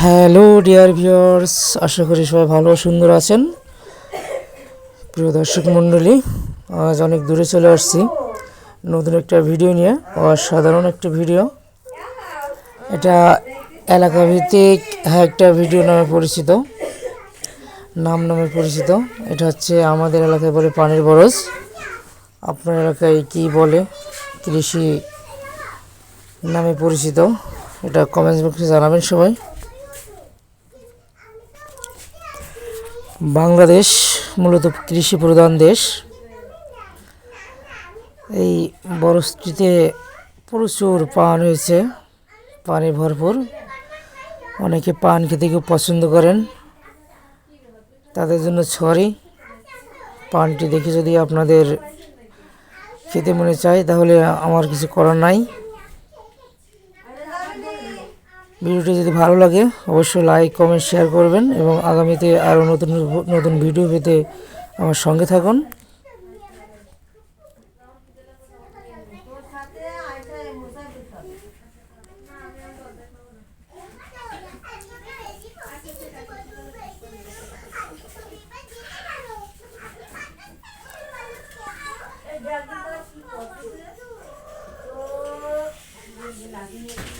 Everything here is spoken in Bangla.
হ্যালো ডিয়ার ভিউয়ার্স আশা করি সবাই ভালো সুন্দর আছেন। প্রিয় দর্শক মণ্ডলী, আজ অনেক দূরে চলে আসছি। নতুন একটা ভিডিও নিয়ে, অসাধারণ একটা ভিডিও এটা এলাকা ভিত্তিক হ্যাঁ একটা ভিডিও নামে পরিচিত। নাম নামে পরিচিত। এটা হচ্ছে আমাদের এলাকায় বলে পানির বরজ। আপনার এলাকায় কি বলে? কৃষি নামে পরিচিত। এটা কমেন্টস বক্সে জানাবেন সবাই। বাংলাদেশ মূলত কৃষি প্রধান দেশ। এই বরফটিতে প্রচুর পান হয়েছে, পানি ভরপুর। অনেকে পান খেতে খুব পছন্দ করেন। তাদের জন্য সরি। পানটি দেখে যদি আপনাদের খেতে মনে চায়, তাহলে আমার কিছু করার নাই। ভিডিওটি যদি ভালো লাগে, অবশ্যই লাইক কমেন্ট শেয়ার করবেন এবং আগামীতে আরও নতুন নতুন ভিডিও পেতে আমার সঙ্গে থাকুন। লাগিয়ে